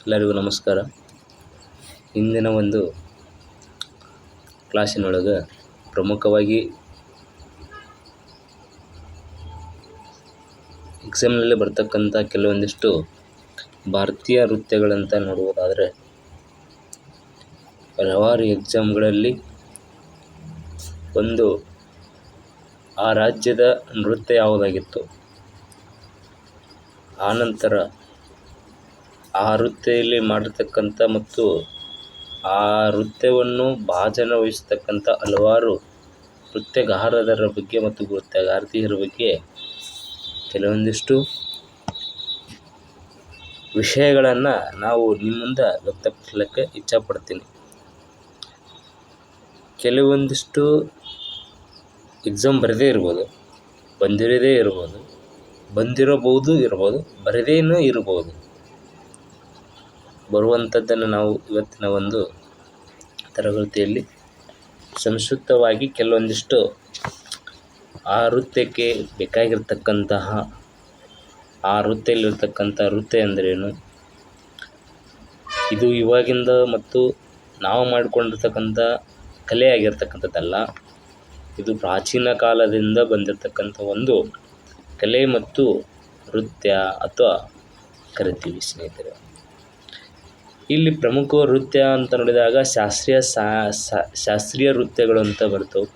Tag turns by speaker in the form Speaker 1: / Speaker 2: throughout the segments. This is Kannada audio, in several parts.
Speaker 1: ಎಲ್ಲರಿಗೂ ನಮಸ್ಕಾರ. ಇಂದಿನ ಒಂದು ಕ್ಲಾಸಿನೊಳಗೆ ಪ್ರಮುಖವಾಗಿ ಎಕ್ಸಾಮ್ನಲ್ಲಿ ಬರ್ತಕ್ಕಂಥ ಕೆಲವೊಂದಿಷ್ಟು ಭಾರತೀಯ ನೃತ್ಯಗಳಂತ ನೋಡುವುದಾದರೆ ಹಲವಾರು ಎಕ್ಸಾಮ್ಗಳಲ್ಲಿ ಒಂದು ಆ ರಾಜ್ಯದ ನೃತ್ಯ ಯಾವುದಾಗಿತ್ತು? ಆನಂತರ ಆ ನೃತ್ಯದಲ್ಲಿ ಮಾಡಿರ್ತಕ್ಕಂಥ ಮತ್ತು ಆ ನೃತ್ಯವನ್ನು ಭಾಜನವಹಿಸ್ತಕ್ಕಂಥ ಹಲವಾರು ನೃತ್ಯಗಾರರ ಬಗ್ಗೆ ಮತ್ತು ನೃತ್ಯಗಾರ್ತಿಯರ ಬಗ್ಗೆ ಕೆಲವೊಂದಿಷ್ಟು ವಿಷಯಗಳನ್ನು ನಾವು ನಿಮ್ಮಿಂದ ಮುಂದೆ ವ್ಯಕ್ತಪಡಿಸ್ಲಿಕ್ಕೆ ಇಚ್ಛಪಡ್ತೀನಿ. ಕೆಲವೊಂದಿಷ್ಟು ಎಕ್ಸಾಮ್ ಬರದೇ ಇರ್ಬೋದು, ಬಂದಿರೋದೇ ಇರ್ಬೋದು, ಬಂದಿರಬಹುದು ಇರ್ಬೋದು, ಬರದೇನೂ ಇರ್ಬೋದು. ಬರುವಂಥದ್ದನ್ನು ನಾವು ಇವತ್ತಿನ ಒಂದು ತರಗತಿಯಲ್ಲಿ ಸಂಕ್ಷಿಪ್ತವಾಗಿ ಕೆಲವೊಂದಿಷ್ಟು ಆ ನೃತ್ಯಕ್ಕೆ ಬೇಕಾಗಿರ್ತಕ್ಕಂತಹ, ಆ ವೃತ್ತಿಯಲ್ಲಿರ್ತಕ್ಕಂಥ ನೃತ್ಯ ಅಂದ್ರೇನು? ಇದು ಇವಾಗಿಂದ ಮತ್ತು ನಾವು ಮಾಡಿಕೊಂಡಿರ್ತಕ್ಕಂಥ ಕಲೆ ಆಗಿರ್ತಕ್ಕಂಥದ್ದಲ್ಲ. ಇದು ಪ್ರಾಚೀನ ಕಾಲದಿಂದ ಬಂದಿರತಕ್ಕಂಥ ಒಂದು ಕಲೆ ಮತ್ತು ನೃತ್ಯ ಅಥವಾ ಕರಿತೀವಿ ಸ್ನೇಹಿತರೆ. ಇಲ್ಲಿ ಪ್ರಮುಖ ನೃತ್ಯ ಅಂತ ನೋಡಿದಾಗ ಶಾಸ್ತ್ರೀಯ ಶಾಸ್ತ್ರೀಯ ನೃತ್ಯಗಳು ಅಂತ ಬರ್ತವೆ.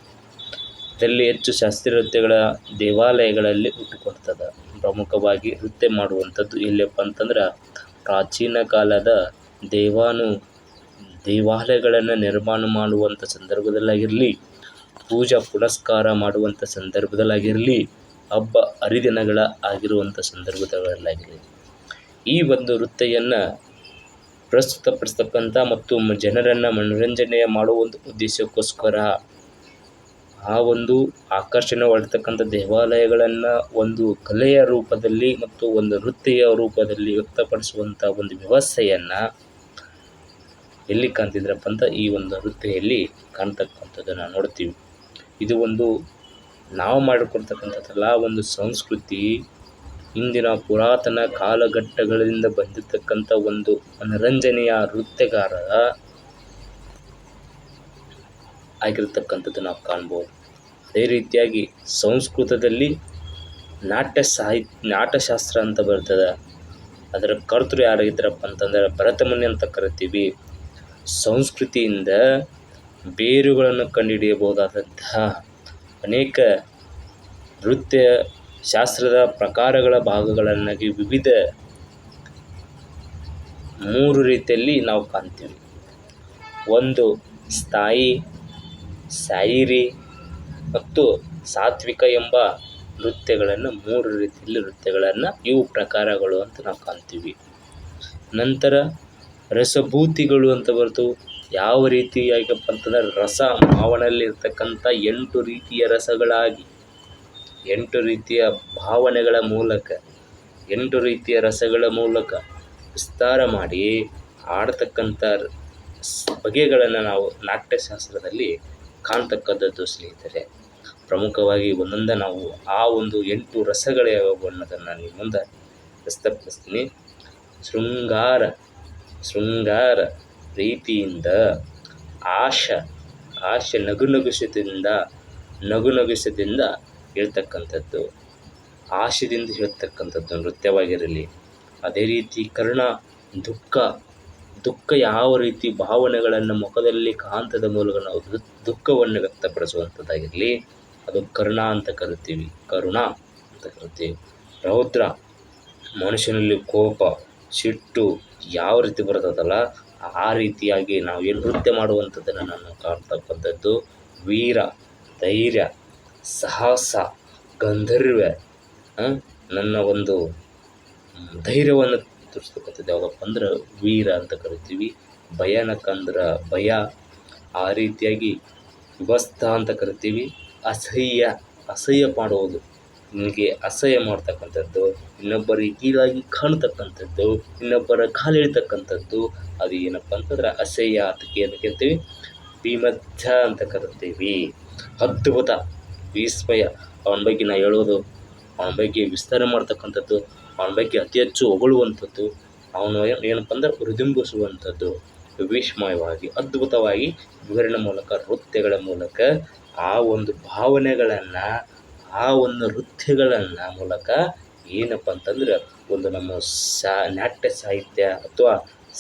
Speaker 1: ಇದರಲ್ಲಿ ಹೆಚ್ಚು ಶಾಸ್ತ್ರೀಯ ನೃತ್ಯಗಳ ದೇವಾಲಯಗಳಲ್ಲಿ ಹುಟ್ಟಿಕೊಳ್ತದೆ ಪ್ರಮುಖವಾಗಿ ನೃತ್ಯ ಮಾಡುವಂಥದ್ದು ಎಲ್ಲಿಯಪ್ಪ ಅಂತಂದ್ರೆ ಪ್ರಾಚೀನ ಕಾಲದ ದೇವಾನು, ದೇವಾಲಯಗಳನ್ನು ನಿರ್ಮಾಣ ಮಾಡುವಂಥ ಸಂದರ್ಭದಲ್ಲಾಗಿರಲಿ, ಪೂಜಾ ಪುನಸ್ಕಾರ ಮಾಡುವಂಥ ಸಂದರ್ಭದಲ್ಲಾಗಿರಲಿ, ಹಬ್ಬ ಹರಿದಿನಗಳ ಆಗಿರುವಂಥ ಸಂದರ್ಭದಲ್ಲಾಗಿರಲಿ. ಈ ಒಂದು ನೃತ್ಯವನ್ನು ಪ್ರಸ್ತುತಪಡಿಸ್ತಕ್ಕಂಥ ಮತ್ತು ಜನರನ್ನು ಮನೋರಂಜನೆ ಮಾಡುವ ಒಂದು ಉದ್ದೇಶಕ್ಕೋಸ್ಕರ ಆ ಒಂದು ಆಕರ್ಷಣೆ ಹೊಡ್ತಕ್ಕಂಥ ದೇವಾಲಯಗಳನ್ನು ಒಂದು ಕಲೆಯ ರೂಪದಲ್ಲಿ ಮತ್ತು ಒಂದು ವೃತ್ತಿಯ ರೂಪದಲ್ಲಿ ವ್ಯಕ್ತಪಡಿಸುವಂಥ ಒಂದು ವ್ಯವಸ್ಥೆಯನ್ನು ಎಲ್ಲಿ ಕಾಣ್ತಿದ್ರಪ್ಪ ಅಂತ ಈ ಒಂದು ವೃತ್ತಿಯಲ್ಲಿ ಕಾಣ್ತಕ್ಕಂಥದ್ದನ್ನು ನೋಡ್ತೀವಿ. ಇದು ಒಂದು ನಾವು ಮಾಡಿಕೊಡ್ತಕ್ಕಂಥದ್ದಲ್ಲ ಒಂದು ಸಂಸ್ಕೃತಿ ಇಂದಿನ ಪುರಾತನ ಕಾಲಘಟ್ಟಗಳಿಂದ ಬಂದಿರತಕ್ಕಂಥ ಒಂದು ಮನರಂಜನೆಯ ನೃತ್ಯಗಾರ ಆಗಿರ್ತಕ್ಕಂಥದ್ದು ನಾವು ಕಾಣ್ಬೋದು. ಅದೇ ರೀತಿಯಾಗಿ ಸಂಸ್ಕೃತದಲ್ಲಿ ನಾಟ್ಯ ಸಾಹಿತ್ಯ, ನಾಟ್ಯಶಾಸ್ತ್ರ ಅಂತ ಬರ್ತದೆ. ಅದರ ಕರ್ತೃ ಯಾರಾಗಿದ್ದಾರಪ್ಪ ಅಂತಂದ್ರೆ ಭರತಮುನಿ ಅಂತ ಕರಿತೀವಿ. ಸಂಸ್ಕೃತಿಯಿಂದ ಬೇರುಗಳನ್ನು ಕಂಡುಹಿಡಿಯಬಹುದಾದಂತಹ ಅನೇಕ ನೃತ್ಯ ಶಾಸ್ತ್ರದ ಪ್ರಕಾರಗಳ ಭಾಗಗಳನ್ನಾಗಿ ವಿವಿಧ ಮೂರು ರೀತಿಯಲ್ಲಿ ನಾವು ಕಾಣ್ತೀವಿ. ಒಂದು ಸ್ಥಾಯಿ, ಸಾಯಿರಿ ಮತ್ತು ಸಾತ್ವಿಕ ಎಂಬ ನೃತ್ಯಗಳನ್ನು, ಮೂರು ರೀತಿಯಲ್ಲಿ ನೃತ್ಯಗಳನ್ನು ಇವು ಪ್ರಕಾರಗಳು ಅಂತ ನಾವು ಕಾಣ್ತೀವಿ. ನಂತರ ರಸಭೂತಿಗಳು ಅಂತ ಬರ್ತವು. ಯಾವ ರೀತಿಯಾಗಪ್ಪ ಅಂತಂದ್ರೆ ರಸ ಮಾವನಲ್ಲಿರ್ತಕ್ಕಂಥ ಎಂಟು ರೀತಿಯ ರಸಗಳಾಗಿ ಎಂಟು ರೀತಿಯ ಭಾವನೆಗಳ ಮೂಲಕ, ಎಂಟು ರೀತಿಯ ರಸಗಳ ಮೂಲಕ ವಿಸ್ತಾರ ಮಾಡಿ ಆಡ್ತಕ್ಕಂಥ ಬಗೆಗಳನ್ನು ನಾವು ನಾಟ್ಯಶಾಸ್ತ್ರದಲ್ಲಿ ಕಾಣ್ತಕ್ಕಂಥದ್ದು ಸ್ನೇಹಿತರೆ. ಪ್ರಮುಖವಾಗಿ ಒಂದೊಂದೇ ನಾವು ಆ ಒಂದು ಎಂಟು ರಸಗಳೇ ಅನ್ನೋದನ್ನು ನಿಮ್ಮ ಮುಂದೆ ಪ್ರಸ್ತಾಪಿಸ್ತೀನಿ ಶೃಂಗಾರ ಶೃಂಗಾರ ಪ್ರೀತಿಯಿಂದ, ಆಶ ಆಶ ನಗು ನಗುಸದಿಂದ ನಗು ನಗುಷದಿಂದ ಹೇಳ್ತಕ್ಕಂಥದ್ದು, ಆಶೆದಿಂದ ಹೇಳ್ತಕ್ಕಂಥದ್ದು ನೃತ್ಯವಾಗಿರಲಿ. ಅದೇ ರೀತಿ ಕರ್ಣ, ದುಃಖ ದುಃಖ ಯಾವ ರೀತಿ ಭಾವನೆಗಳನ್ನು ಮುಖದಲ್ಲಿ ಕಾಂತದ ಮೂಲಕ ನಾವು ದುಃಖವನ್ನು ವ್ಯಕ್ತಪಡಿಸುವಂಥದ್ದಾಗಿರಲಿ, ಅದು ಕರ್ಣ ಅಂತ ಕರಿತೀವಿ ಕರುಣ ಅಂತ ಕರಿತೀವಿ ರೌದ್ರ, ಮನುಷ್ಯನಲ್ಲಿ ಕೋಪ, ಸಿಟ್ಟು ಯಾವ ರೀತಿ ಬರ್ತದಲ್ಲ, ಆ ರೀತಿಯಾಗಿ ನಾವು ಏನು ನೃತ್ಯ ಮಾಡುವಂಥದ್ದನ್ನು ನಾನು ಕಾಣ್ತಕ್ಕಂಥದ್ದು, ವೀರ, ಧೈರ್ಯ ಸಾಹಸ, ಗಂಧರ್ವ ನನ್ನ ಒಂದು ಧೈರ್ಯವನ್ನು ತೋರಿಸ್ತಕ್ಕಂಥದ್ದು ಯಾವುದಪ್ಪ ಅಂದ್ರೆ ವೀರ ಅಂತ ಕರಿತೀವಿ ಭಯಾನಕ ಅಂದ್ರೆ ಭಯ. ಆ ರೀತಿಯಾಗಿ ವಿವಸ್ಥ ಅಂತ ಕರಿತೀವಿ. ಅಸಹ್ಯ ಅಸಹ್ಯ ಮಾಡುವುದು. ನಿಮಗೆ ಅಸಹ್ಯ ಮಾಡ್ತಕ್ಕಂಥದ್ದು ಇನ್ನೊಬ್ಬರಿಗೆ ಕೀಳಾಗಿ ಕಾಣ್ತಕ್ಕಂಥದ್ದು, ಇನ್ನೊಬ್ಬರ ಕಾಲಿಡ್ತಕ್ಕಂಥದ್ದು ಅದು ಏನಪ್ಪ ಅಂತಂದ್ರೆ ಅಸಹ್ಯ ಅದಕ್ಕೆ ಏನು ಕರಿತೀವಿ ವಿಮಧ್ಯ ಅಂತ ಕರಿತೀವಿ. ಅದ್ಭುತ. ವಿಸ್ಮಯ ಅವನ ಬಗ್ಗೆ ನಾ ಹೇಳೋದು ಅವನ ಬಗ್ಗೆ ವಿಸ್ತಾರ ಮಾಡ್ತಕ್ಕಂಥದ್ದು ಅವನ ಬಗ್ಗೆ ಅತಿ ಹೆಚ್ಚು ಹೊಗಳುವಂಥದ್ದು, ಅವನು ಏನು ಏನಪ್ಪ ಅಂದ್ರೆ ಹೃದಿಂಬಿಸುವಂಥದ್ದು ವಿಸ್ಮಯವಾಗಿ ಅದ್ಭುತವಾಗಿ ವಿವರಣೆ ಮೂಲಕ, ನೃತ್ಯಗಳ ಮೂಲಕ, ಆ ಒಂದು ಭಾವನೆಗಳನ್ನು, ಆ ಒಂದು ನೃತ್ಯಗಳನ್ನು ಮೂಲಕ ಏನಪ್ಪ ಅಂತಂದ್ರೆ ಒಂದು ನಮ್ಮ ಸಾ ನಾಟ್ಯ ಸಾಹಿತ್ಯ ಅಥವಾ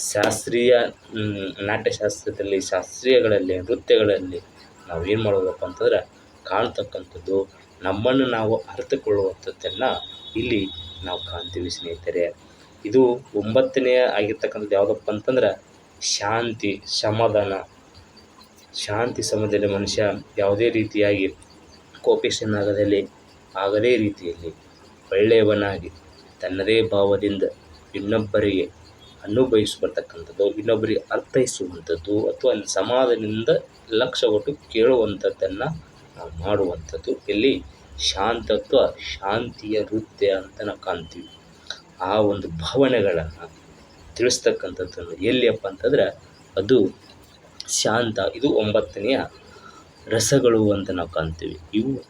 Speaker 1: ಶಾಸ್ತ್ರೀಯ ನಾಟ್ಯಶಾಸ್ತ್ರದಲ್ಲಿ, ಶಾಸ್ತ್ರೀಯಗಳಲ್ಲಿ, ನೃತ್ಯಗಳಲ್ಲಿ ನಾವು ಏನು ಮಾಡ್ಬೋದಪ್ಪ ಅಂತಂದ್ರೆ ಕಾಣ್ತಕ್ಕಂಥದ್ದು, ನಮ್ಮನ್ನು ನಾವು ಅರಿತುಕೊಳ್ಳುವಂಥದ್ದನ್ನು ಇಲ್ಲಿ ನಾವು ಕಾಣ್ತೀವಿ ಸ್ನೇಹಿತರೆ. ಇದು ಒಂಬತ್ತನೆಯ ಆಗಿರ್ತಕ್ಕಂಥದ್ದು ಯಾವುದಪ್ಪ ಅಂತಂದ್ರೆ, ಶಾಂತಿ, ಸಮಾಧಾನ. ಶಾಂತಿ ಸಮಯದಲ್ಲಿ ಮನುಷ್ಯ ಯಾವುದೇ ರೀತಿಯಾಗಿ ಕೋಪಿಷ್ಠನಾಗದಲ್ಲಿ ಆಗದೇ ರೀತಿಯಲ್ಲಿ ಒಳ್ಳೆಯವನಾಗಿ, ತನ್ನದೇ ಭಾವದಿಂದ ಇನ್ನೊಬ್ಬರಿಗೆ ಅನುಭವಿಸ್ಬರ್ತಕ್ಕಂಥದ್ದು ಇನ್ನೊಬ್ಬರಿಗೆ ಅರ್ಥೈಸುವಂಥದ್ದು, ಅಥವಾ ಸಮಾಧಾನದಿಂದ ಲಕ್ಷ್ಯ ಕೊಟ್ಟು ಕೇಳುವಂಥದ್ದನ್ನು ನಾವು ಮಾಡುವಂಥದ್ದು. ಇಲ್ಲಿ ಶಾಂತತ್ವ, ಶಾಂತಿಯ ನೃತ್ಯ ಅಂತ ನಾವು ಕಾಣ್ತೀವಿ. ಆ ಒಂದು ಭಾವನೆಗಳನ್ನು ತಿಳಿಸ್ತಕ್ಕಂಥದ್ದನ್ನು ಎಲ್ಲಿಯಪ್ಪ ಅಂತಂದ್ರೆ ಅದು ಶಾಂತ, ಇದು ಒಂಬತ್ತನೆಯ ರಸಗಳು ಅಂತ ನಾವು ಕಾಣ್ತೀವಿ. ಇವು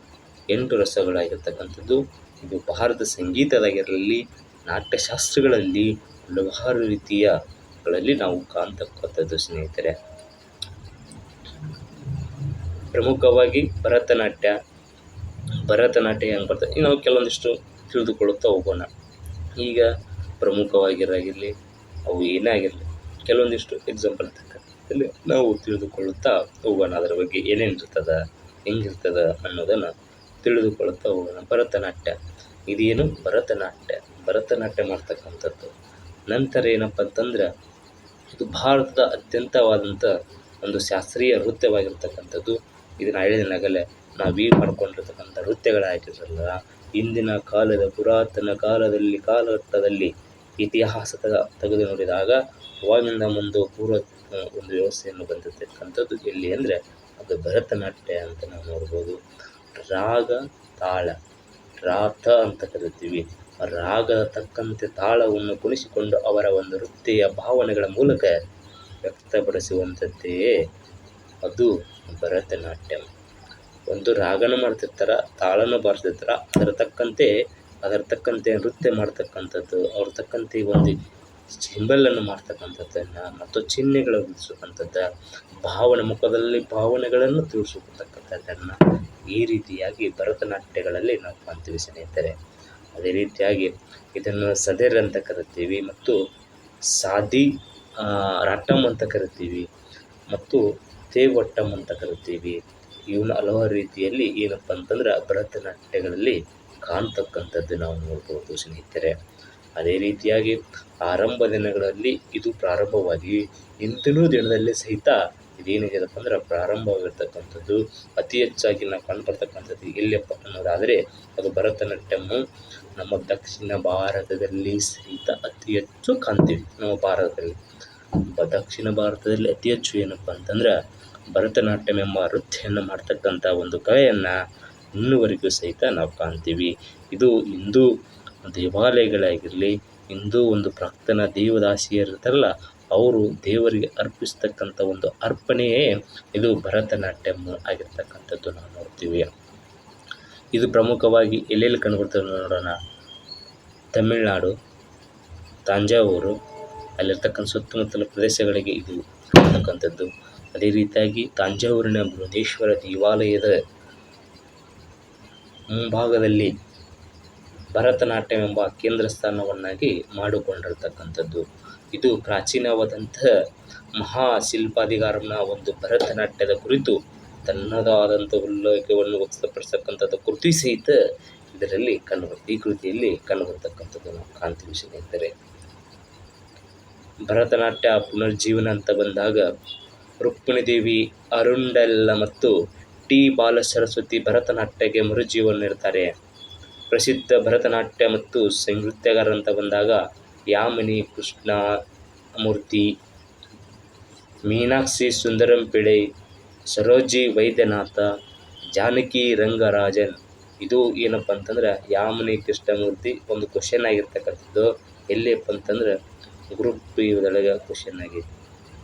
Speaker 1: ಎಂಟು ರಸಗಳಾಗಿರ್ತಕ್ಕಂಥದ್ದು. ಇದು ಭಾರತ ಸಂಗೀತದಾಗಿರಲಿ, ನಾಟ್ಯಶಾಸ್ತ್ರಗಳಲ್ಲಿ ಹಲವಾರು ರೀತಿಯಗಳಲ್ಲಿ ನಾವು ಕಾಣ್ತಕ್ಕಂಥದ್ದು ಸ್ನೇಹಿತರೆ. ಪ್ರಮುಖವಾಗಿ ಭರತನಾಟ್ಯ ಭರತನಾಟ್ಯ ಹೆಂಗೆ ಬರ್ತದೆ? ಇನ್ನು ನಾವು ಕೆಲವೊಂದಿಷ್ಟು ತಿಳಿದುಕೊಳ್ಳುತ್ತಾ ಹೋಗೋಣ. ಈಗ ಪ್ರಮುಖವಾಗಿರಾಗಿರಲಿ ಅವು ಏನೇ ಆಗಿರಲಿ, ಕೆಲವೊಂದಿಷ್ಟು ಎಕ್ಸಾಂಪಲ್ ತಕ್ಕಂಥದ್ದಲ್ಲಿ ನಾವು ತಿಳಿದುಕೊಳ್ಳುತ್ತಾ ಹೋಗೋಣ. ಅದರ ಬಗ್ಗೆ ಏನೇನು ಇರ್ತದೆ ಹೆಂಗಿರ್ತದೆ ಅನ್ನೋದನ್ನು ತಿಳಿದುಕೊಳ್ಳುತ್ತಾ ಹೋಗೋಣ. ಭರತನಾಟ್ಯ, ಇದೇನು ಭರತನಾಟ್ಯ? ಭರತನಾಟ್ಯ ಮಾಡ್ತಕ್ಕಂಥದ್ದು. ನಂತರ ಏನಪ್ಪ ಅಂತಂದ್ರೆ, ಇದು ಭಾರತದ ಅತ್ಯಂತವಾದಂಥ ಒಂದು ಶಾಸ್ತ್ರೀಯ ನೃತ್ಯವಾಗಿರ್ತಕ್ಕಂಥದ್ದು ಇದನ್ನು ಹೇಳಿದನಾಗಲೇ ನಾವೀಗ ಮಾಡ್ಕೊಂಡಿರ್ತಕ್ಕಂಥ ನೃತ್ಯಗಳಾಗಿರಲ್ಲ ಇಂದಿನ ಕಾಲದ ಪುರಾತನ ಕಾಲದಲ್ಲಿ ಕಾಲಘಟ್ಟದಲ್ಲಿ ಇತಿಹಾಸ ತಗ, ತೆಗೆದು ನೋಡಿದಾಗ ಅವಾಗಿಂದ ಮುಂದೆ ಪೂರ್ವ ಒಂದು ವ್ಯವಸ್ಥೆಯನ್ನು ಬಂದಿರತಕ್ಕಂಥದ್ದು ಎಲ್ಲಿ ಅಂದರೆ ಅದು ಭರತನಾಟ್ಯ ಅಂತ ನಾವು ನೋಡ್ಬೋದು. ರಾಗ, ತಾಳ, ರಾಥ ಅಂತ ಕರಿತೀವಿ. ರಾಗದ ತಕ್ಕಂತೆ ತಾಳವನ್ನು ಕುಣಿಸಿಕೊಂಡು ಅವರ ಒಂದು ವೃತ್ತಿಯ ಭಾವನೆಗಳ ಮೂಲಕ ವ್ಯಕ್ತಪಡಿಸುವಂಥದ್ದೇ ಅದು. ಭರತನಾಟ್ಯಂ. ಒಂದು ರಾಗನ ಮಾಡ್ತಿರ್ತಾರ, ತಾಳನ ಬಾರಿಸ್ತಿರ್ತಾರ, ಅದರ ತಕ್ಕಂತೆ ಅದರ ತಕ್ಕಂತೆ ನೃತ್ಯ ಮಾಡ್ತಕ್ಕಂಥದ್ದು, ಅವ್ರ ತಕ್ಕಂತೆ ಒಂದು ಸಿಂಬಲನ್ನು ಮಾಡ್ತಕ್ಕಂಥದ್ದನ್ನು, ಮತ್ತು ಚಿಹ್ನೆಗಳು ಬಿಡಿಸ್ತಕ್ಕಂಥದ್ದು ಭಾವನೆ ಮುಖದಲ್ಲಿ ಭಾವನೆಗಳನ್ನು ತಿಳಿಸತಕ್ಕಂಥದ್ದನ್ನು ಈ ರೀತಿಯಾಗಿ ಭರತನಾಟ್ಯಗಳಲ್ಲಿ ನಾವು ಕಾಣ್ತೀವಿ ಸ್ನೇಹಿತರೆ. ಅದೇ ರೀತಿಯಾಗಿ ಇದನ್ನು ಸದೇರ್ ಅಂತ ಕರಿತೀವಿ ಮತ್ತು ಸಾದಿ ರಾಟಮ್ ಅಂತ ಕರಿತೀವಿ. ಮತ್ತು ತೇವಟ್ಟಮ್ ಅಂತ ಕರಿತೀವಿ ಇವನ್ನ ಹಲವಾರು ರೀತಿಯಲ್ಲಿ ಏನಪ್ಪ ಅಂತಂದ್ರೆ ಭರತನಾಟ್ಯಗಳಲ್ಲಿ ಕಾಣ್ತಕ್ಕಂಥದ್ದು ನಾವು ನೋಡ್ಬೋದು ಸ್ನೇಹಿತರೆ. ಅದೇ ರೀತಿಯಾಗಿ ಆರಂಭ ದಿನಗಳಲ್ಲಿ ಇದು ಪ್ರಾರಂಭವಾಗಿ ಇಂದಿನ ದಿನದಲ್ಲಿ ಸಹಿತ ಇದೇನಿದೆಯಪ್ಪ ಅಂದ್ರೆ ಪ್ರಾರಂಭವಾಗಿರ್ತಕ್ಕಂಥದ್ದು. ಅತಿ ಹೆಚ್ಚಾಗಿ ನಾವು ಕಂಡುಬರ್ತಕ್ಕಂಥದ್ದು ಎಲ್ಲಿಯಪ್ಪ ಅನ್ನೋದಾದರೆ ಅದು ಭರತನಾಟ್ಯಮ್ಮು ನಮ್ಮ ದಕ್ಷಿಣ ಭಾರತದಲ್ಲಿ ಸಹಿತ ಅತಿ ಹೆಚ್ಚು ಕಾಣ್ತೀವಿ. ನಮ್ಮ ಭಾರತದಲ್ಲಿ. ದಕ್ಷಿಣ ಭಾರತದಲ್ಲಿ ಅತಿ ಹೆಚ್ಚು ಏನಪ್ಪ ಅಂತಂದ್ರೆ ಭರತನಾಟ್ಯಂ ಎಂಬ ನೃತ್ಯವನ್ನು ಮಾಡ್ತಕ್ಕಂಥ ಒಂದು ಕಲೆಯನ್ನು ಇನ್ನುವರೆಗೂ ಸಹಿತ ನಾವು ಕಾಣ್ತೀವಿ. ಇದು ಹಿಂದೂ ದೇವಾಲಯಗಳಾಗಿರಲಿ, ಹಿಂದೂ ಒಂದು ಪ್ರಾಕ್ತನ ದೇವದಾಸಿಯರಿರ್ತಾರಲ್ಲ ಅವರು ದೇವರಿಗೆ ಅರ್ಪಿಸ್ತಕ್ಕಂಥ ಒಂದು ಅರ್ಪಣೆಯೇ ಇದು ಭರತನಾಟ್ಯಂ ಆಗಿರ್ತಕ್ಕಂಥದ್ದು ನಾವು ನೋಡ್ತೀವಿ. ಇದು ಪ್ರಮುಖವಾಗಿ ಎಲ್ಲೆಲ್ಲಿ ಕಂಡುಬರ್ತದೆ ನೋಡೋಣ? ತಮಿಳುನಾಡು, ತಾಂಜಾವೂರು, ಅಲ್ಲಿರ್ತಕ್ಕಂಥ ಸುತ್ತಮುತ್ತಲ ಪ್ರದೇಶಗಳಿಗೆ ಇದು ಇರ್ತಕ್ಕಂಥದ್ದು. ಅದೇ ರೀತಿಯಾಗಿ ತಾಂಜಾವೂರಿನ ಬೃಹದೇಶ್ವರ ದೇವಾಲಯದ ಮುಂಭಾಗದಲ್ಲಿ ಭರತನಾಟ್ಯಂ ಎಂಬ ಕೇಂದ್ರ ಸ್ಥಾನವನ್ನಾಗಿ ಮಾಡಿಕೊಂಡಿರ್ತಕ್ಕಂಥದ್ದು. ಇದು ಪ್ರಾಚೀನವಾದಂಥ ಮಹಾ ಒಂದು ಭರತನಾಟ್ಯದ ಕುರಿತು ತನ್ನದಾದಂಥ ಉಲ್ಲೇಖವನ್ನು ವ್ಯಕ್ತಪಡಿಸ್ತಕ್ಕಂಥದ್ದು. ಕೃತಿ ಸಹಿತ ಇದರಲ್ಲಿ ಕಂಡು ಈ ಕೃತಿಯಲ್ಲಿ ಕಂಡುಬರ್ತಕ್ಕಂಥದ್ದು ನಾವು ಕಾಣ್ತೀವಿ ಸ್ನೇಹಿತರೆ. ಭರತನಾಟ್ಯ ಪುನರ್ಜೀವನ ಅಂತ ಬಂದಾಗ ರುಕ್ಮಿಣಿ ದೇವಿ ಅರುಂಡೆಲ್ಲ ಮತ್ತು ಟಿ. ಬಾಲ ಸರಸ್ವತಿ ಭರತನಾಟ್ಯಕ್ಕೆ ಮರುಜೀವನ ನೀಡ್ತಾರೆ ಪ್ರಸಿದ್ಧ ಭರತನಾಟ್ಯ ಮತ್ತು ನೃತ್ಯಗಾರರಂತ ಬಂದಾಗ ಯಾಮಿನಿ ಕೃಷ್ಣ ಮೂರ್ತಿ ಮೀನಾಕ್ಷಿ ಸುಂದರಂ ಪಿಳೆ ಸರೋಜಿ ವೈದ್ಯನಾಥ, ಜಾನಕಿ ರಂಗರಾಜನ್. ಇದು ಏನಪ್ಪ ಅಂತಂದ್ರೆ ಯಾಮಿನಿ, ಕೃಷ್ಣಮೂರ್ತಿ ಒಂದು ಕ್ವಶನ್ ಆಗಿರ್ತಕ್ಕಂಥದ್ದು. ಎಲ್ಲಿಯಪ್ಪ ಅಂತಂದ್ರೆ ಗ್ರೂಪ್ ಬಿ ಒಳಗೆ ಕ್ವಶನ್ ಆಗಿದೆ.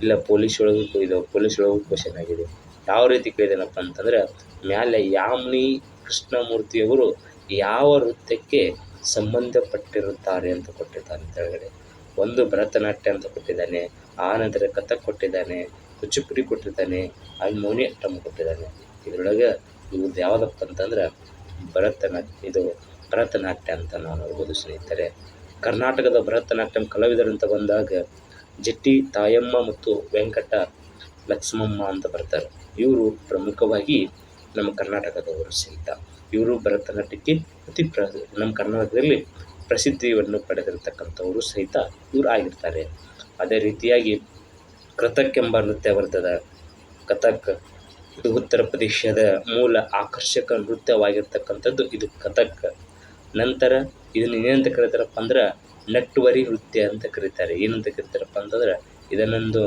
Speaker 1: ಇಲ್ಲ ಪೊಲೀಸ್ ಒಳಗೂ ಇದು ಪೊಲೀಸ್ ಒಳಗೂ ಕ್ವಶನ್ ಆಗಿದೆ. ಯಾವ ರೀತಿ ಕೇಳಿದೆನಪ್ಪ ಅಂತಂದ್ರೆ, ಮ್ಯಾಲೆ ಯಾಮಿನಿ ಕೃಷ್ಣಮೂರ್ತಿಯವರು ಯಾವ ನೃತ್ಯಕ್ಕೆ ಸಂಬಂಧಪಟ್ಟಿರುತ್ತಾರೆ ಅಂತ ಕೊಟ್ಟಿರ್ತಾರೆ ಕೆಳಗಡೆ ಒಂದು ಭರತನಾಟ್ಯ ಅಂತ ಕೊಟ್ಟಿದ್ದಾನೆ ಆನಂತರ ನಂತರ ಕಥಕ್ ಕೊಟ್ಟಿದ್ದಾನೆ, ಕುಚಿಪುಡಿ ಕೊಟ್ಟಿದ್ದಾನೆ ಅಟ್ಟಮ್ ಕೊಟ್ಟಿದ್ದಾನೆ. ಇದರೊಳಗೆ ಇವ್ರದ್ದು ಯಾವುದಪ್ಪ ಅಂತಂದ್ರೆ ಭರತನಾಟ್ಯ ಇದು ಭರತನಾಟ್ಯ ಅಂತ ನಾವು ನೋಡ್ಬೋದು ಸ್ನೇಹಿತರೆ. ಕರ್ನಾಟಕದ ಭರತನಾಟ್ಯಂ ಕಲಾವಿದರು ಅಂತ ಬಂದಾಗ ಜಟ್ಟಿ, ತಾಯಮ್ಮ ಮತ್ತು ವೆಂಕಟ ಲಕ್ಷ್ಮಮ್ಮ ಅಂತ ಬರ್ತಾರೆ. ಇವರು ಪ್ರಮುಖವಾಗಿ ನಮ್ಮ ಕರ್ನಾಟಕದವರು ಸಹಿತ. ಇವರು ಭರತನಾಟ್ಯಕ್ಕೆ ಅತಿ ಪ್ರ ನಮ್ಮ ಕರ್ನಾಟಕದಲ್ಲಿ ಪ್ರಸಿದ್ಧಿಯನ್ನು ಪಡೆದಿರತಕ್ಕಂಥವರು ಸಹಿತ ಇವರು ಆಗಿರ್ತಾರೆ. ಅದೇ ರೀತಿಯಾಗಿ ಕೃತಕ್ ಎಂಬ ನೃತ್ಯ ಬರ್ತದೆ. ಕಥಕ್, ಇದು ಉತ್ತರ ಪ್ರದೇಶದ ಮೂಲ ಆಕರ್ಷಕ ನೃತ್ಯವಾಗಿರ್ತಕ್ಕಂಥದ್ದು ಇದು ಕಥಕ್. ನಂತರ ಇದನ್ನು ಏನಂತ ಕರೀತಾರಪ್ಪ ಅಂದ್ರೆ ನಟ್ಟುವರಿ ನೃತ್ಯ ಅಂತ ಕರೀತಾರೆ. ಏನಂತ ಕರೀತಾರಪ್ಪ ಅಂತಂದ್ರೆ, ಇದನ್ನೊಂದು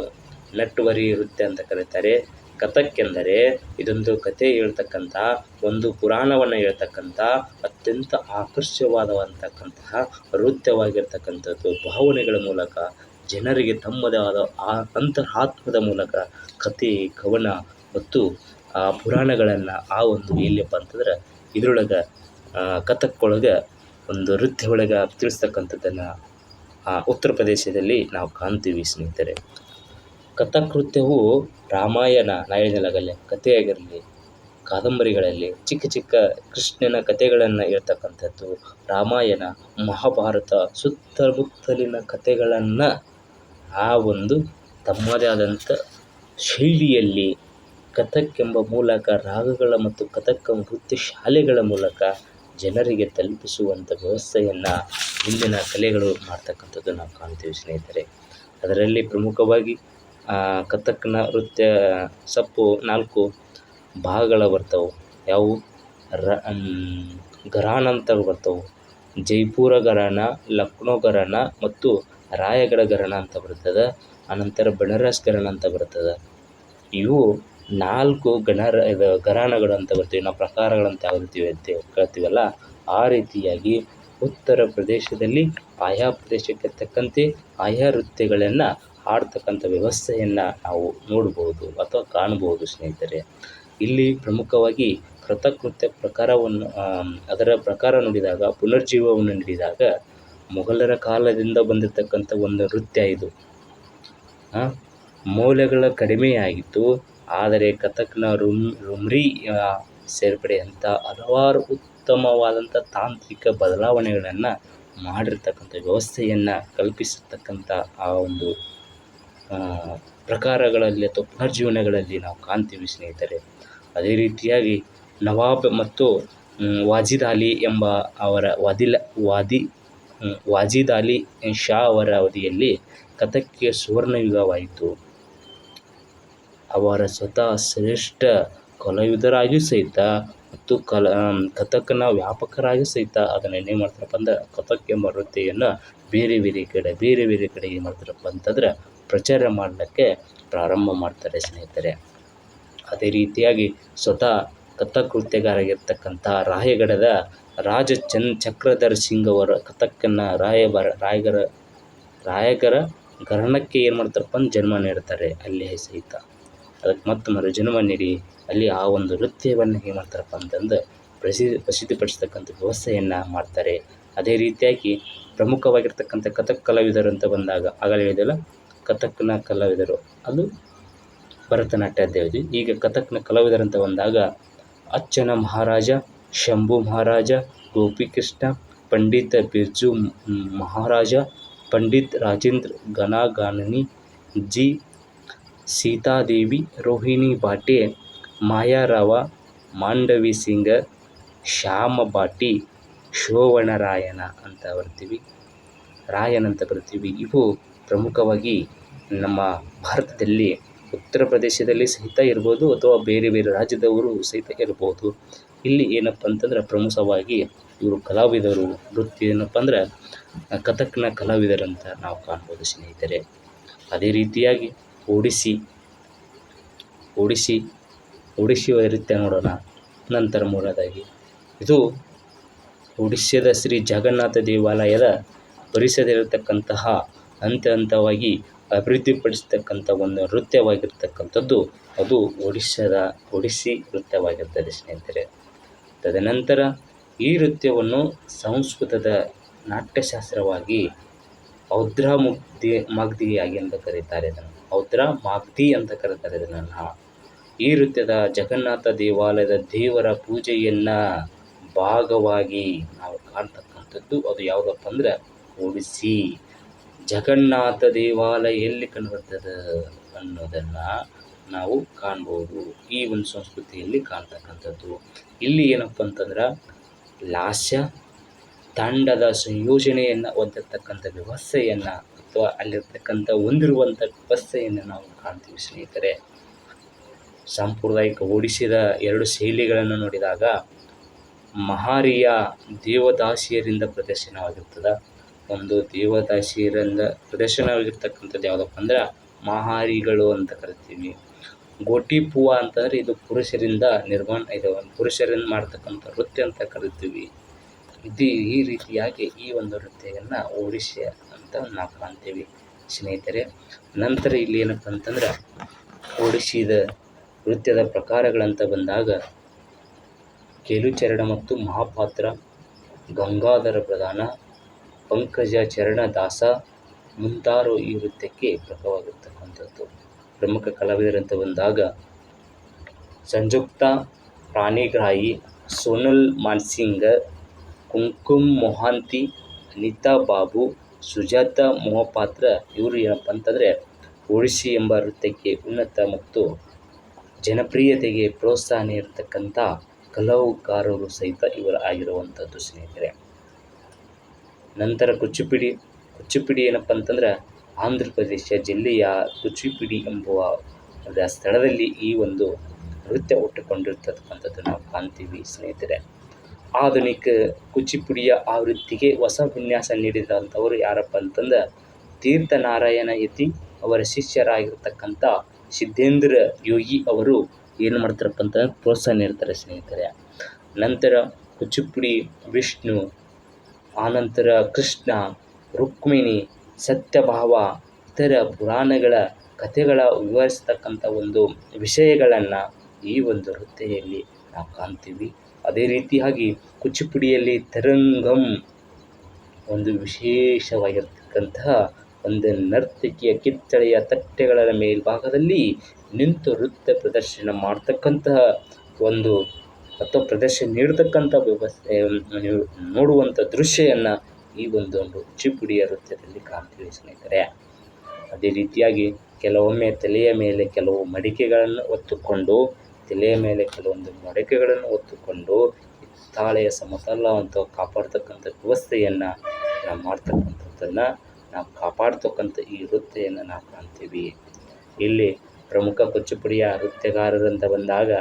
Speaker 1: ನಟ್ಟುವರಿ ನೃತ್ಯ ಅಂತ ಕರೀತಾರೆ. ಕಥಕ್ ಎಂದರೆ ಇದೊಂದು ಕತೆ ಹೇಳ್ತಕ್ಕಂಥ, ಒಂದು ಪುರಾಣವನ್ನು ಹೇಳ್ತಕ್ಕಂಥ, ಅತ್ಯಂತ ಆಕರ್ಷವಾದವಂತಕ್ಕಂತಹ ನೃತ್ಯವಾಗಿರ್ತಕ್ಕಂಥದ್ದು ಭಾವನೆಗಳ ಮೂಲಕ, ಜನರಿಗೆ ತಮ್ಮದೇ ಆದ ಆ ಅಂತರಾತ್ಮದ ಮೂಲಕ ಕತೆ ಕವನ ಮತ್ತು ಆ ಪುರಾಣಗಳನ್ನು ಆ ಒಂದು ಎಲ್ಲಿಯಪ್ಪ ಅಂತಂದ್ರೆ, ಇದ್ರೊಳಗೆ ಕಥಕ್ ಒಳಗೆ ಒಂದು ನೃತ್ಯ ಒಳಗೆ ತಿಳಿಸ್ತಕ್ಕಂಥದ್ದನ್ನು ಆ ಉತ್ತರ ಪ್ರದೇಶದಲ್ಲಿ ನಾವು ಕಾಣ್ತೀವಿ ಸ್ನೇಹಿತರೆ. ಕಥಾಕೃತ್ಯವು ರಾಮಾಯಣ ನಾ ಕಥೆಯಾಗಿರಲಿ, ಕಾದಂಬರಿಗಳಲ್ಲಿ ಚಿಕ್ಕ ಚಿಕ್ಕ ಕೃಷ್ಣನ ಕಥೆಗಳನ್ನು ಹೇಳ್ತಕ್ಕಂಥದ್ದು ರಾಮಾಯಣ, ಮಹಾಭಾರತ ಸುತ್ತಮುತ್ತಲಿನ ಕಥೆಗಳನ್ನು ಆ ಒಂದು ತಮ್ಮದೇ ಆದಂಥ ಶೈಲಿಯಲ್ಲಿ ಕಥಕ್ ಎಂಬ ಮೂಲಕ ರಾಗಗಳ ಮತ್ತು ಕಥಕ್ ನೃತ್ಯ ಶಾಲೆಗಳ ಮೂಲಕ ಜನರಿಗೆ ತಲುಪಿಸುವಂಥ ವ್ಯವಸ್ಥೆಯನ್ನು ಇಂದಿನ ಕಲೆಗಳು ಮಾಡ್ತಕ್ಕಂಥದ್ದು ನಾವು ಕಾಣ್ತೀವಿ ಸ್ನೇಹಿತರೆ. ಅದರಲ್ಲಿ ಪ್ರಮುಖವಾಗಿ ಕಥಕ್ನ ನೃತ್ಯ, ಸಪ್ಪು ನಾಲ್ಕು ಭಾಗಗಳು ಬರ್ತವೆ. ಯಾವು ರ ಘರಾನ ಅಂತ ಬರ್ತವೆ. ಜೈಪುರ ಘರಾನ, ಲಕ್ನೋ ಘರಾನ ಮತ್ತು ರಾಯಗಢ ಘರಾನ ಅಂತ ಬರ್ತದೆ. ಅನಂತರ ಬನಾರಸ್ ಘರಾನ ಅಂತ ಬರ್ತದೆ. ಇವು ನಾಲ್ಕು ಗಣರ ಇದು ಅಂತ ಬರ್ತೀವಿ, ನಾವು ಅಂತ ಬರ್ತೀವಿ ಅಂತ ಕೇಳ್ತೀವಲ್ಲ? ಆ ರೀತಿಯಾಗಿ ಉತ್ತರ ಪ್ರದೇಶದಲ್ಲಿ ಆಯಾ ಪ್ರದೇಶಕ್ಕೆ ತಕ್ಕಂತೆ ಆಯಾ ನೃತ್ಯಗಳನ್ನು ಹಾಡ್ತಕ್ಕಂಥ ವ್ಯವಸ್ಥೆಯನ್ನು ನಾವು ನೋಡ್ಬೋದು ಅಥವಾ ಕಾಣ್ಬೋದು ಸ್ನೇಹಿತರೆ. ಇಲ್ಲಿ ಪ್ರಮುಖವಾಗಿ ಕೃತಕ್ ನೃತ್ಯ ಪ್ರಕಾರವನ್ನು ಅದರ ಪ್ರಕಾರ ನೋಡಿದಾಗ, ಪುನರ್ಜೀವವನ್ನು ನೀಡಿದಾಗ ಮೊಘಲರ ಕಾಲದಿಂದ ಬಂದಿರತಕ್ಕಂಥ ಒಂದು ನೃತ್ಯ ಇದು. ಮೌಲ್ಯಗಳ ಕಡಿಮೆಯಾಗಿತ್ತು. ಆದರೆ ಕಥಕ್ನ ರುಮ್, ರುಮ್ರಿ ಸೇರ್ಪಡೆಯಂಥ ಹಲವಾರು ಉತ್ತಮವಾದಂಥ ತಾಂತ್ರಿಕ ಬದಲಾವಣೆಗಳನ್ನು ಮಾಡಿರ್ತಕ್ಕಂಥ ವ್ಯವಸ್ಥೆಯನ್ನು ಕಲ್ಪಿಸಿರ್ತಕ್ಕಂಥ ಆ ಒಂದು ಪ್ರಕಾರಗಳಲ್ಲಿ ಅಥವಾ ಪುನರ್ಜೀವನಗಳಲ್ಲಿ ನಾವು ಕಾಣ್ತೀವಿ ಸ್ನೇಹಿತರೆ. ಅದೇ ರೀತಿಯಾಗಿ ನವಾಬ್ ಮತ್ತು ವಾಜಿದ್ ಅಲಿ ಎಂಬ ಅವರ ವಾದಿಲ, ವಾದಿ ವಾಜಿದ್ ಅಲಿ ಶಾ ಅವರ ಅವಧಿಯಲ್ಲಿ ಸುವರ್ಣ ಸುವರ್ಣಯುಗವಾಯಿತು. ಅವರ ಸ್ವತಃ ಶ್ರೇಷ್ಠ ಕಲಾವಿದರಾಗಿಯೂ ಸಹಿತ ಮತ್ತು ಕಲ ಕಥಕ್ನ ವ್ಯಾಪಕರಾಗಿ ಸಹಿತ ಅದನ್ನು ಏನು ಮಾಡ್ತಾರಪ್ಪ ಅಂದ್ರೆ ಕಥಕ್ ಎಂಬ ವೃತ್ತಿಯನ್ನು ಬೇರೆ ಬೇರೆ ಕಡೆ, ಬೇರೆ ಬೇರೆ ಕಡೆ ಏನು ಮಾಡ್ತಾರಪ್ಪ ಅಂತಂದ್ರೆ ಪ್ರಚಾರ ಮಾಡಲಿಕ್ಕೆ ಪ್ರಾರಂಭ ಮಾಡ್ತಾರೆ ಸ್ನೇಹಿತರೆ. ಅದೇ ರೀತಿಯಾಗಿ ಸ್ವತಃ ಕಥಕ್ ನೃತ್ಯಗಾರರಾಗಿರ್ತಕ್ಕಂಥ ರಾಯಗಡದ ರಾಜ ಚನ್ ಚಕ್ರಧರ್ ಸಿಂಗ್ ಅವರ ಕಥಕ್ಕನ್ನು ರಾಯಭಾರ ರಾಯಗರ ರಾಯಗರ ಘರಾಣಕ್ಕೆ ಏನು ಮಾಡ್ತಾರಪ್ಪ ಅಂದ್ರೆ ಜನ್ಮ ನೀಡ್ತಾರೆ ಅಲ್ಲಿ ಸಹಿತ. ಅದಕ್ಕೆ ಮತ್ತೆ ಮರುಜನ್ಮ ನೀಡಿ, ಅಲ್ಲಿ ಆ ಒಂದು ನೃತ್ಯವನ್ನು ಏನು ಮಾಡ್ತಾರಪ್ಪ ಅಂತಂದು ಪ್ರಸಿ, ಪ್ರಸಿದ್ಧಿಪಡಿಸ್ತಕ್ಕಂಥ ವ್ಯವಸ್ಥೆಯನ್ನು ಮಾಡ್ತಾರೆ. ಅದೇ ರೀತಿಯಾಗಿ ಪ್ರಮುಖವಾಗಿರ್ತಕ್ಕಂಥ ಕಥಕ್ ಕಲಾವಿದರು ಅಂತ ಬಂದಾಗ, ಆಗಲೇ ಹೇಳಿದಲ್ಲ ಕಥಕ್ನ ಕಲಾವಿದರು. ಅದು ಭರತನಾಟ್ಯ ಅಂತ ಈಗ ಕಥಕ್ನ ಕಲಾವಿದರು ಅಂತ ಬಂದಾಗ, ಅಚ್ಚನ ಮಹಾರಾಜ, ಶಂಭು ಮಹಾರಾಜ, ಗೋಪಿಕೃಷ್ಣ, ಪಂಡಿತ ಬಿರ್ಜು ಮಹಾರಾಜ, ಪಂಡಿತ್ ರಾಜೇಂದ್ರ ಗಣಗಾನನಿ ಜಿ. ಸೀತಾದೇವಿ, ರೋಹಿಣಿ ಭಾಟೆ, ಮಾಯಾರಾವ, ಮಾಂಡವಿ ಸಿಂಗ, ಶ್ಯಾಮ ಬಾಟಿ ಶೋವಣರಾಯನ ಅಂತ ಬರ್ತೀವಿ. ರಾಯನ ಅಂತ ಬರ್ತೀವಿ. ಇವು ಪ್ರಮುಖವಾಗಿ ನಮ್ಮ ಭಾರತದಲ್ಲಿ, ಉತ್ತರ ಪ್ರದೇಶದಲ್ಲಿ ಸಹಿತ ಇರ್ಬೋದು ಅಥವಾ ಬೇರೆ ಬೇರೆ ರಾಜ್ಯದವರು ಸಹಿತ ಇರ್ಬೋದು. ಇಲ್ಲಿ ಏನಪ್ಪ ಅಂತಂದ್ರೆ ಪ್ರಮುಖವಾಗಿ ಇವರು ಕಲಾವಿದರು, ನೃತ್ಯ ಏನಪ್ಪ ಅಂದ್ರೆ ಕಥಕ್ನ ಕಲಾವಿದರಂತ ನಾವು ಕಾಣ್ಬೋದು ಸ್ನೇಹಿತರೆ. ಅದೇ ರೀತಿಯಾಗಿ ಒಡಿಸ್ಸಿ ಓಡಿಸಿ ಒಡಿಶಿ ನೃತ್ಯ ನೋಡೋಣ. ನಂತರ ಮೂರನೇದಾಗಿ, ಇದು ಒಡಿಸ್ಸಾದ ಶ್ರೀ ಜಗನ್ನಾಥ ದೇವಾಲಯದ ಪರಿಸರದಲ್ಲಿರತಕ್ಕಂತಹ ಹಂತ ಹಂತವಾಗಿ ಅಭಿವೃದ್ಧಿಪಡಿಸ್ತಕ್ಕಂಥ ಒಂದು ನೃತ್ಯವಾಗಿರ್ತಕ್ಕಂಥದ್ದು, ಅದು ಒಡಿಶಾದ ಒಡಿಸ್ಸಿ ನೃತ್ಯವಾಗಿರ್ತದೆ ಸ್ನೇಹಿತರೆ. ತದನಂತರ ಈ ನೃತ್ಯವನ್ನು ಸಂಸ್ಕೃತದ ನಾಟ್ಯಶಾಸ್ತ್ರವಾಗಿ ಔದ್ರ ಮುಕ್ತಿ ಮಾಗ್ದಿಯಾಗಿ ಅಂತ ಕರೀತಾರೆ ಇದನ್ನು. ಔದ್ರ ಮಾಗ್ದಿ ಅಂತ ಕರೀತಾರೆ ಇದನ್ನೆಲ್ಲ. ಈ ನೃತ್ಯದ ಜಗನ್ನಾಥ ದೇವಾಲಯದ ದೇವರ ಪೂಜೆಯನ್ನು ಭಾಗವಾಗಿ ನಾವು ಕಾಣ್ತಕ್ಕಂಥದ್ದು. ಅದು ಯಾವುದಪ್ಪ ಅಂದ್ರೆ ಒಡಿಸ್ಸಿ ಜಗನ್ನಾಥ ದೇವಾಲಯ ಎಲ್ಲಿ ಕಂಡುಬರ್ತದೆ ಅನ್ನೋದನ್ನು ನಾವು ಕಾಣ್ಬೋದು. ಈ ಒಂದು ಸಂಸ್ಕೃತಿಯಲ್ಲಿ ಕಾಣ್ತಕ್ಕಂಥದ್ದು. ಇಲ್ಲಿ ಏನಪ್ಪ ಅಂತಂದ್ರೆ ಲಾಸ್ಯ ತಂಡದ ಸಂಯೋಜನೆಯನ್ನು ಹೊಂದಿರತಕ್ಕಂಥ ವ್ಯವಸ್ಥೆಯನ್ನು ಅಥವಾ ಅಲ್ಲಿರ್ತಕ್ಕಂಥ ಹೊಂದಿರುವಂಥ ವ್ಯವಸ್ಥೆಯನ್ನು ನಾವು ಕಾಣ್ತೀವಿ ಸ್ನೇಹಿತರೆ. ಸಾಂಪ್ರದಾಯಿಕ ಓಡಿಸಿದ ಎರಡು ಶೈಲಿಗಳನ್ನು ನೋಡಿದಾಗ ಮಹಾರಿಯ ದೇವದಾಸಿಯರಿಂದ ಪ್ರದರ್ಶನವಾಗಿರ್ತದೆ. ಒಂದು ದೇವದಾಸಿಯರಿಂದ ಪ್ರದರ್ಶನವಾಗಿರ್ತಕ್ಕಂಥದ್ದು ಯಾವುದಪ್ಪ ಅಂದ್ರೆ ಮಹಾರಿಗಳು ಅಂತ ಕರಿತೀವಿ. ಗೋಟಿಪೂವ ಅಂತಂದರೆ ಇದು ಪುರುಷರಿಂದ ನಿರ್ಮಾಣ, ಇದು ಪುರುಷರಿಂದ ಮಾಡ್ತಕ್ಕಂಥ ನೃತ್ಯ ಅಂತ ಕರಿತೀವಿ. ಇದು ಈ ರೀತಿಯಾಗಿ ಈ ಒಂದು ನೃತ್ಯವನ್ನು ಓಡಿಸಿ ಅಂತ ನಾವು ಕಾಣ್ತೀವಿ. ಸ್ನೇಹಿತರೆ, ನಂತರ ಇಲ್ಲಿ ಏನಪ್ಪ ಅಂತಂದ್ರೆ ಓಡಿಸಿದ ನೃತ್ಯದ ಪ್ರಕಾರಗಳಂತ ಬಂದಾಗ ಕೇಲುಚರಣ ಮತ್ತು ಮಹಾಪಾತ್ರ, ಗಂಗಾಧರ ಪ್ರಧಾನ, ಪಂಕಜ ಚರಣ ದಾಸ ಮುಂತಾರು ಈ ನೃತ್ಯಕ್ಕೆ ಪ್ರಕವಾಗಿರ್ತಕ್ಕಂಥದ್ದು ಪ್ರಮುಖ ಕಲಾವಿದರಂತ ಬಂದಾಗ ಸಂಯುಕ್ತ ಪ್ರಾಣಿಗ್ರಾಹಿ, ಸೋನಲ್ ಮಾನ್ಸಿಂಗ್ ಕುಂಕುಮ್, ಮೊಹಾಂತಿ, ಅನಿತಾ ಬಾಬು, ಸುಜಾತ ಮೊಹಪಾತ್ರ ಇವರು ಏನಪ್ಪ ಅಂತಂದರೆ ಒಡಿಸ್ಸಿ ಎಂಬ ನೃತ್ಯಕ್ಕೆ ಉನ್ನತ ಮತ್ತು ಜನಪ್ರಿಯತೆಗೆ ಪ್ರೋತ್ಸಾಹ ನೀಡತಕ್ಕಂಥ ಕಲಾವುಕಾರರು ಸಹಿತ ಇವರು ಆಗಿರುವಂಥದ್ದು ಸ್ನೇಹಿತರೆ. ನಂತರ ಕುಚ್ಚುಪಿಡಿ ಕುಚ್ಚುಪಿಡಿ ಏನಪ್ಪ ಅಂತಂದ್ರೆ ಆಂಧ್ರ ಪ್ರದೇಶ ಜಿಲ್ಲೆಯ ಕುಚ್ಚುಪಿಡಿ ಎಂಬುವ ಸ್ಥಳದಲ್ಲಿ ಈ ಒಂದು ನೃತ್ಯ ಹುಟ್ಟಿಕೊಂಡಿರ್ತಕ್ಕಂಥದ್ದು ನಾವು ಕಾಣ್ತೀವಿ ಸ್ನೇಹಿತರೆ. ಆಧುನಿಕ ಕುಚಿಪುಡಿಯ ಆವೃತ್ತಿಗೆ ಹೊಸ ವಿನ್ಯಾಸ ನೀಡಿದಂಥವರು ಯಾರಪ್ಪ ಅಂತಂದ್ರೆ ತೀರ್ಥನಾರಾಯಣ ಯತಿ ಅವರ ಶಿಷ್ಯರಾಗಿರ್ತಕ್ಕಂಥ ಸಿದ್ಧೇಂದ್ರ ಯೋಗಿ ಅವರು ಏನು ಮಾಡ್ತಾರಪ್ಪ ಅಂತಂದ್ರೆ ಪ್ರೋತ್ಸಾಹ ನೀಡ್ತಾರೆ ಸ್ನೇಹಿತರೆ. ನಂತರ ಕುಚಿಪುಡಿ, ವಿಷ್ಣು, ಆನಂತರ ಕೃಷ್ಣ, ರುಕ್ಮಿಣಿ, ಸತ್ಯಭಾವ, ಇತರ ಪುರಾಣಗಳ ಕಥೆಗಳ ವಿವರಿಸ್ತಕ್ಕಂಥ ಒಂದು ವಿಷಯಗಳನ್ನು ಈ ಒಂದು ನೃತ್ಯದಲ್ಲಿ ನಾವು ಕಾಣ್ತೀವಿ. ಅದೇ ರೀತಿಯಾಗಿ ಕೂಚಿಪುಡಿಯಲ್ಲಿ ತರಂಗಂ ಒಂದು ವಿಶೇಷವಾಗಿರ್ತಕ್ಕಂತಹ ಒಂದು ನರ್ತಕಿಯ ಕಿತ್ತಳೆಯ ತಟ್ಟೆಗಳ ಮೇಲ್ಭಾಗದಲ್ಲಿ ನಿಂತು ನೃತ್ಯ ಪ್ರದರ್ಶನ ಮಾಡ್ತಕ್ಕಂತಹ ಒಂದು ಅಥವಾ ಪ್ರದರ್ಶನ ನೀಡತಕ್ಕಂಥ ವ್ಯವಸ್ಥೆ ನೋಡುವಂಥ ದೃಶ್ಯವನ್ನು ಈ ಒಂದು ಕೂಚಿಪುಡಿಯ ನೃತ್ಯದಲ್ಲಿ ಕಾಣ್ತೀವಿ ಸ್ನೇಹಿತರೆ. ಅದೇ ರೀತಿಯಾಗಿ ಕೆಲವೊಮ್ಮೆ ತಲೆಯ ಮೇಲೆ ಕೆಲವು ಮಡಿಕೆಗಳನ್ನು ಹೊತ್ತುಕೊಂಡು ತಲೆಯ ಮೇಲೆ ಕೆಲವೊಂದು ಮಡಿಕೆಗಳನ್ನು ಹೊತ್ತುಕೊಂಡು ತಾಳೆಯ ಸಮತಲವಂತ ಕಾಪಾಡ್ತಕ್ಕಂಥ ವ್ಯವಸ್ಥೆಯನ್ನು ನಾವು ಮಾಡ್ತಕ್ಕಂಥದ್ದನ್ನು ನಾವು ಕಾಪಾಡ್ತಕ್ಕಂಥ ಈ ನೃತ್ಯವನ್ನು ನಾವು ಕಾಣ್ತೀವಿ. ಇಲ್ಲಿ ಪ್ರಮುಖ ಕುಚಿಪುಡಿಯ ನೃತ್ಯಗಾರರಂತ ಬಂದಾಗ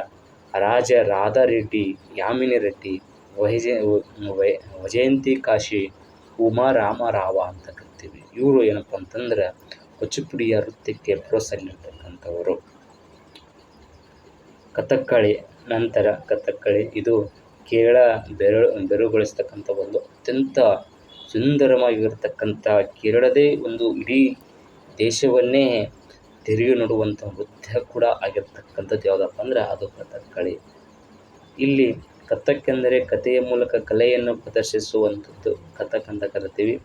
Speaker 1: ರಾಜ ರಾಧಾರೆಡ್ಡಿ, ಯಾಮಿನಿ ರೆಡ್ಡಿ ವೈಜೆ ವಜಯಂತಿ ಕಾಶಿ, ಉಮಾ ರಾಮರಾವ ಅಂತ ಕರಿತೀವಿ. ಇವರು ಏನಪ್ಪ ಅಂತಂದ್ರೆ ಕೂಚಿಪುಡಿಯ ನೃತ್ಯಕ್ಕೆ ಪ್ರೋತ್ಸಾಹ ನೀಡ್ತಕ್ಕಂಥವರು. ಕಥಕ್ಕಳಿ, ನಂತರ ಕಥಕ್ಕಳಿ. ಇದು ಕೇರಳ ಬೆರಳು ಬೆರಗುಗೊಳಿಸ್ತಕ್ಕಂಥ ಒಂದು ಅತ್ಯಂತ ಸುಂದರವಾಗಿರತಕ್ಕಂಥ ಕೇರಳದೇ ಒಂದು ಇಡೀ ದೇಶವನ್ನೇ ತಿರುಗಿ ನೋಡುವಂಥ ನೃತ್ಯ ಕೂಡ ಆಗಿರ್ತಕ್ಕಂಥದ್ದು ಯಾವುದಪ್ಪ ಅಂದ್ರೆ ಅದು ಕಥಕ್ಕಳಿ. ಇಲ್ಲಿ ಕಥಕ್ ಎಂದರೆ ಕಥೆಯ ಮೂಲಕ ಕಲೆಯನ್ನು ಪ್ರದರ್ಶಿಸುವಂಥದ್ದು ಕಥಕ್ ಅಂತ ಕರಿತೀವಿ.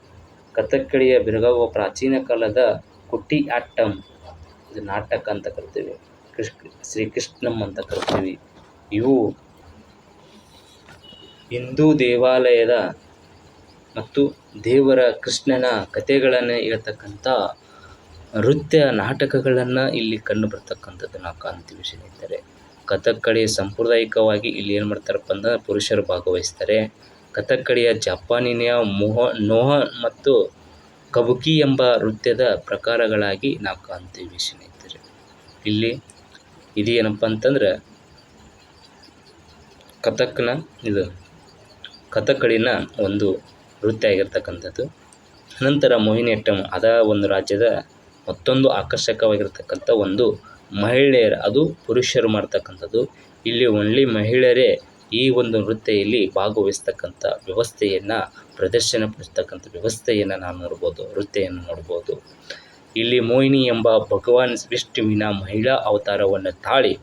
Speaker 1: ಕಥಕ್ಕಳಿಯ ಬೆರಗಾಗುವ ಪ್ರಾಚೀನ ಕಾಲದ ಕುಟ್ಟಿಯಾಟ್ಟಂ ಇದು ನಾಟಕ ಅಂತ ಕರಿತೀವಿ. ಕೃಷ್ ಶ್ರೀಕೃಷ್ಣಂ ಅಂತ ಕರಿತೀವಿ. ಇವು ಹಿಂದೂ ದೇವಾಲಯದ ಮತ್ತು ದೇವರ ಕೃಷ್ಣನ ಕಥೆಗಳನ್ನು ಹೇಳ್ತಕ್ಕಂಥ ನೃತ್ಯ ನಾಟಕಗಳನ್ನು ಇಲ್ಲಿ ಕಂಡು ಬರ್ತಕ್ಕಂಥದ್ದು ನಾವು ಕಾಣ್ತೀವಿ ಸ್ನೇಹಿತರೆ. ಕಥಕ್ಕಳಿ ಸಾಂಪ್ರದಾಯಿಕವಾಗಿ ಇಲ್ಲಿ ಏನು ಮಾಡ್ತಾರಪ್ಪ ಅಂದ್ರೆ ಪುರುಷರು ಭಾಗವಹಿಸ್ತಾರೆ. ಕಥಕ್ಕಳಿಯ ಜಪಾನಿನ ಮೋಹ ನೋಹ ಮತ್ತು ಕಬುಕಿ ಎಂಬ ನೃತ್ಯದ ಪ್ರಕಾರಗಳಾಗಿ ನಾವು ಕಾಣ್ತೀವಿ ಸ್ನೇಹಿತರೆ. ಇಲ್ಲಿ ಇದು ಏನಪ್ಪ ಅಂತಂದ್ರೆ ಕಥಕ್ನ ಇದು ಕಥಕ್ಕಳಿನ ಒಂದು ನೃತ್ಯ ಆಗಿರ್ತಕ್ಕಂಥದ್ದು. ನಂತರ ಮೋಹಿನಿಯಟ್ಟಂ ಅದ ಒಂದು ರಾಜ್ಯದ ಮತ್ತೊಂದು ಆಕರ್ಷಕವಾಗಿರ್ತಕ್ಕಂಥ ಒಂದು ಮಹಿಳೆಯರ, ಅದು ಪುರುಷರು ಮಾಡ್ತಕ್ಕಂಥದ್ದು. ಇಲ್ಲಿ ಓನ್ಲಿ ಮಹಿಳೆಯರೇ ಈ ಒಂದು ನೃತ್ಯದಲ್ಲಿ ಭಾಗವಹಿಸ್ತಕ್ಕಂಥ ವ್ಯವಸ್ಥೆಯನ್ನು ಪ್ರದರ್ಶನಪಡಿಸ್ತಕ್ಕಂಥ ವ್ಯವಸ್ಥೆಯನ್ನು ನಾವು ನೋಡ್ಬೋದು ನೃತ್ಯವನ್ನು ನೋಡ್ಬೋದು. ಇಲ್ಲಿ ಮೋಹಿನಿ ಎಂಬ ಭಗವಾನ್ ವಿಷ್ಣುವಿನ ಮಹಿಳಾ ಅವತಾರವನ್ನು ತಾಳಿ,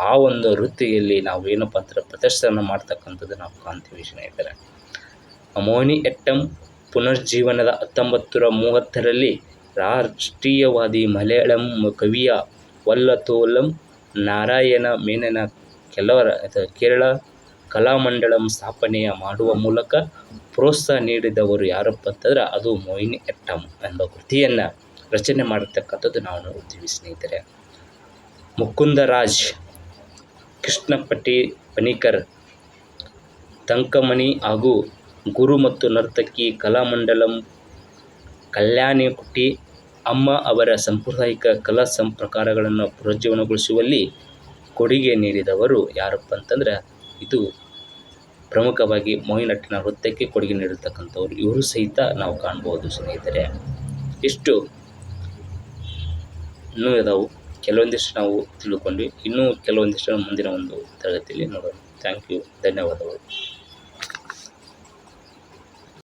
Speaker 1: ಆ ಒಂದು ವೃತ್ತಿಯಲ್ಲಿ ನಾವು ಏನಪ್ಪ ಅಂದ್ರೆ ಪ್ರದರ್ಶನ ಮಾಡ್ತಕ್ಕಂಥದ್ದು ನಾವು ಕಾಣ್ತೀವಿ ಸ್ನೇಹಿತರೆ. ಮೋಹಿನಿ ಎಟ್ಟಂ ಪುನರ್ಜೀವನದ ಹತ್ತೊಂಬತ್ತು ಮೂವತ್ತರಲ್ಲಿ ರಾಷ್ಟ್ರೀಯವಾದಿ ಮಲಯಾಳಂ ಕವಿಯ ವಲ್ಲತೋಲಂ ನಾರಾಯಣ ಮೇನನ ಕೆಲವರ ಕೇರಳ ಕಲಾಮಂಡಳಂ ಸ್ಥಾಪನೆಯ ಮಾಡುವ ಮೂಲಕ ಪ್ರೋತ್ಸಾಹ ನೀಡಿದವರು ಯಾರಪ್ಪ ಅಂತಂದ್ರೆ ಅದು ಮೋಹಿನಿ ಎಟ್ಟಂ ಎಂಬ ಕೃತಿಯನ್ನು ರಚನೆ ಮಾಡಿರ್ತಕ್ಕಂಥದ್ದು ನಾವು ನೋಡ್ತೀವಿ ಸ್ನೇಹಿತರೆ. ಮುಕುಂದರಾಜ್, ಕೃಷ್ಣಪಟ್ಟಿ, ಪನಿಕರ್, ತಂಕಮಣಿ ಹಾಗೂ ಗುರು ಮತ್ತು ನರ್ತಕಿ ಕಲಾಮಂಡಲಂ ಕಲ್ಯಾಣಿ ಕುಟ್ಟಿ ಅಮ್ಮ ಅವರ ಸಾಂಪ್ರದಾಯಿಕ ಕಲಾ ಸಂಪ್ರಕಾರಗಳನ್ನು ಪುನರುಜ್ಜೀವನಗೊಳಿಸುವಲ್ಲಿ ಕೊಡುಗೆ ನೀಡಿದವರು ಯಾರಪ್ಪ ಅಂತಂದ್ರೆ, ಇದು ಪ್ರಮುಖವಾಗಿ ಮೋಹಿನಟ್ಟಿನ ವೃತ್ತಕ್ಕೆ ಕೊಡುಗೆ ನೀಡಿರ್ತಕ್ಕಂಥವ್ರು ಇವರು ಸಹಿತ ನಾವು ಕಾಣ್ಬೋದು ಸ್ನೇಹಿತರೆ. ಇಷ್ಟು ಇನ್ನೂ ಇದಾವೆ ಕೆಲವೊಂದಿಷ್ಟು ನಾವು ತಿಳ್ಕೊಂಡ್ವಿ ಇನ್ನೂ ಕೆಲವೊಂದಿಷ್ಟು ಮುಂದಿನ ಒಂದು ತರಗತಿಯಲ್ಲಿ ನೋಡೋಣ. ಥ್ಯಾಂಕ್ ಯು ಧನ್ಯವಾದಗಳು.